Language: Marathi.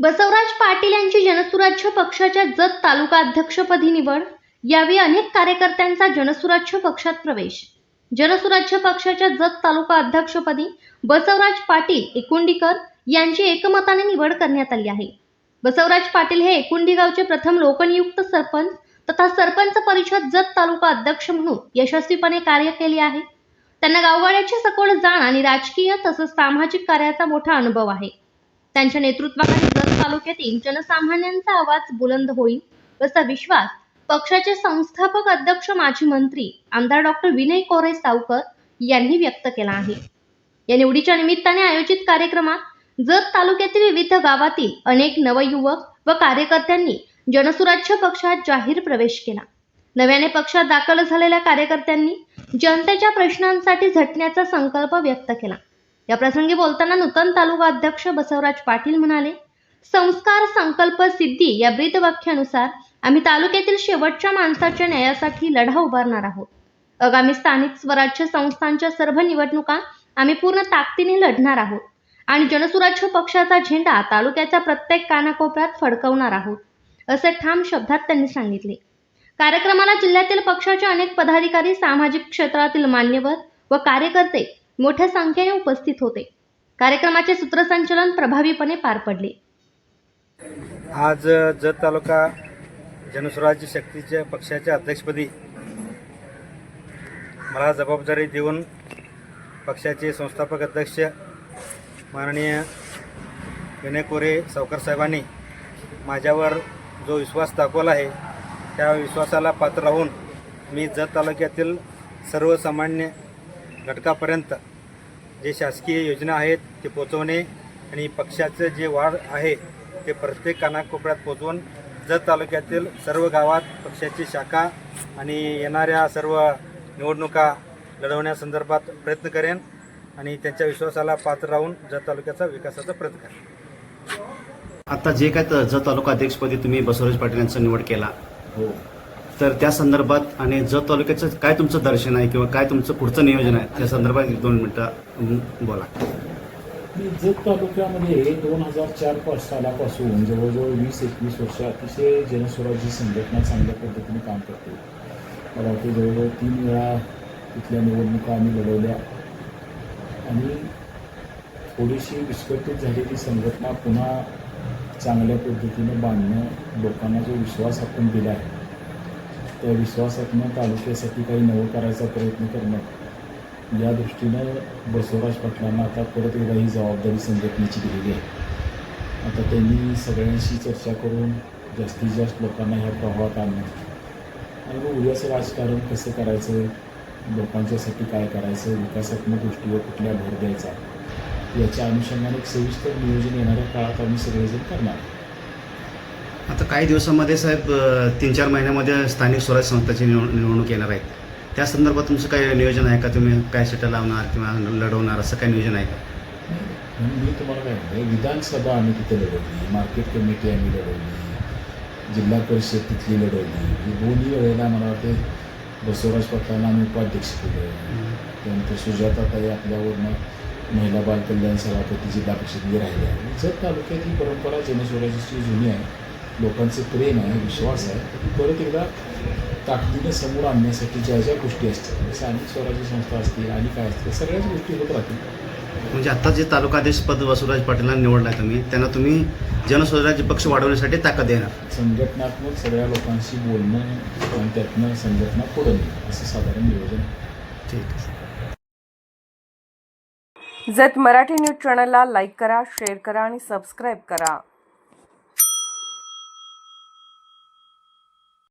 बसवराज पाटील यांची जनसुराज्य पक्षाच्या जत तालुका अध्यक्षपदी निवड. यावेळी अनेक कार्यकर्त्यांचा जनसुराज्य पक्षात प्रवेश. जनसुराज्य पक्षाच्या जत तालुका अध्यक्षपदी बसवराज पाटील एकुंडीकर यांची एकमताने निवड करण्यात आली आहे. बसवराज पाटील हे एकुंडी गावचे प्रथम लोकनियुक्त सरपंच तथा सरपंच परिषद जत तालुका अध्यक्ष म्हणून यशस्वीपणे कार्य केले आहे. त्यांना गावगाड्याची सखोल जाण आणि राजकीय तसंच सामाजिक कार्याचा मोठा अनुभव आहे. त्यांच्या नेतृत्वाखाली जत तालुक्यातील जनसामान्यांचा आवाज बुलंद होईल असा विश्वास पक्षाचे संस्थापक अध्यक्ष माजी मंत्री आमदार डॉक्टर विनय कोरे सावकर यांनी व्यक्त केला आहे. या निवडीच्या निमित्ताने आयोजित कार्यक्रमात जत तालुक्यातील विविध गावातील अनेक नवयुवक व कार्यकर्त्यांनी जनसुराज्य पक्षात जाहीर प्रवेश केला. नव्याने पक्षात दाखल झालेल्या कार्यकर्त्यांनी जनतेच्या प्रश्नांसाठी झटण्याचा संकल्प व्यक्त केला. या प्रसंगी बोलताना नूतन तालुका अध्यक्ष बसवराज पाटील म्हणाले संस्कार संकल्प सिद्धी या ब्रीदवाक्यानुसार आम्ही तालुक्यातील शेवटच्या माणसाच्या न्यायासाठी लढा उभारणार आहोत. आगामी स्थानिक स्वराज्य संस्थांच्या सर्व निवडणुका आम्ही पूर्ण ताकदीने लढणार आहोत आणि जनसुराज्य पक्षाचा झेंडा तालुक्याच्या प्रत्येक कानाकोपऱ्यात फडकवणार आहोत असे ठाम शब्दात त्यांनी सांगितले. कार्यक्रमाला जिल्ह्यातील पक्षाचे अनेक पदाधिकारी सामाजिक क्षेत्रातील मान्यवर व कार्यकर्ते मोठ्या संख्येने उपस्थित होते. कार्यक्रमाचे सूत्रसंचलन प्रभावीपणे पार पडले. आज जत तालुका जनस्वराज्य शक्तीच्या पक्षाच्या अध्यक्षपदी मला जबाबदारी देऊन पक्षाचे संस्थापक अध्यक्ष माननीय विनय कोरे सावकर साहेबांनी माझ्यावर जो विश्वास दाखवला आहे त्या विश्वासाला पात्र राहून मी जत तालुक्यातील सर्वसामान्य घटकापर्यंत जे शासकीय योजना आहेत ते पोचवणे आणि पक्षाचं जे वाढ आहे ते प्रत्येक कानाकोपऱ्यात पोचवून जत तालुक्यातील सर्व गावात पक्षाची शाखा आणि येणाऱ्या सर्व निवडणुका लढवण्यासंदर्भात प्रयत्न करेन आणि त्यांच्या विश्वासाला पात्र राहून जत तालुक्याचा विकासाचा प्रयत्न करेन. आता जे काय त- जत तालुका अध्यक्षपदी तुम्ही बसवराज पाटील यांचा निवड केला. हो. तर त्या संदर्भात आणि जत तालुक्याचं काय तुमचं दर्शन आहे किंवा काय तुमचं पुढचं नियोजन आहे त्या संदर्भात एक दोन मिनिटं बोला. मी जत तालुक्यामध्ये दोन हजार चार पाच सालापासून जवळजवळ वीस एकवीस वर्ष अतिशय जनस्वराज्य संघटना चांगल्या पद्धतीने काम करते. मला वाटते जवळजवळ तीन वेळा तिथल्या निवडणुका आम्ही लढवल्या. आणि थोडीशी विस्कटीत झालेली संघटना पुन्हा चांगल्या पद्धतीने बांधणं लोकांना जो विश्वास आपण दिला आहे त्या विश्वासातनं तालुक्यासाठी काही नवं करायचा प्रयत्न करणं या दृष्टीनं बसवराज पाटलांना आता परत एकदा ही जबाबदारी संघटनेची दिलेली आहे. आता त्यांनी सगळ्यांशी चर्चा करून जास्तीत जास्त लोकांना ह्या प्रवाहात आणणं आणि मग उद्याचं राजकारण कसं करायचं? लोकांच्यासाठी काय करायचं? विकासात्मक गोष्टीवर कुठल्या भर द्यायचा? याच्या अनुषंगाने एक सविस्तर नियोजन येणाऱ्या काळात आम्ही सगळेजण करणार. आता काही दिवसामध्ये साहेब तीन चार महिन्यामध्ये स्थानिक स्वराज्य संस्थाची निवड निवडणूक येणार आहेत त्या संदर्भात तुमचं काय नियोजन आहे का? तुम्ही काय सीटं लावणार किंवा लढवणार? असं काय नियोजन आहे का? म्हणून मी तुम्हाला काय म्हणते विधानसभा आम्ही तिथे लढवली मार्केट कमिटी आम्ही लढवली जिल्हा परिषद तिथली लढवली. ही दोन्ही वेळेला मला वाटते बसवराज पाटलांना आम्ही उपाध्यक्ष केलं त्यानंतर सुजाताताई आपल्यावरनं महिला बाल कल्याण सभापती जिल्हा परिषदेमध्ये राहिल्या. आणि जत तालुक्यात ही परंपरा जनस्वराज्याची जुनी आहे. लोकांचे प्रेम आहे विश्वास आहे ती परत एकदा ताकदीनं समोर आणण्यासाठी ज्या ज्या गोष्टी असतात स्थानिक स्वराज्य संस्था असतील आणि काय असतील सगळ्याच गोष्टी होत राहतील. म्हणजे आता जे तालुकाध्यक्ष पद वसुराज पाटीलला निवडलाय तुम्ही त्यांना तुम्ही जनस्वराज्य पक्ष वाढवण्यासाठी ताकद देणार. संघटनात्मक सगळ्या लोकांशी बोलणं आणि त्यातनं संघटना पुढं असं साधारण नियोजन. ठीक आहे. जत मराठी न्यूज चॅनलला लाईक करा शेअर करा आणि सबस्क्राईब करा.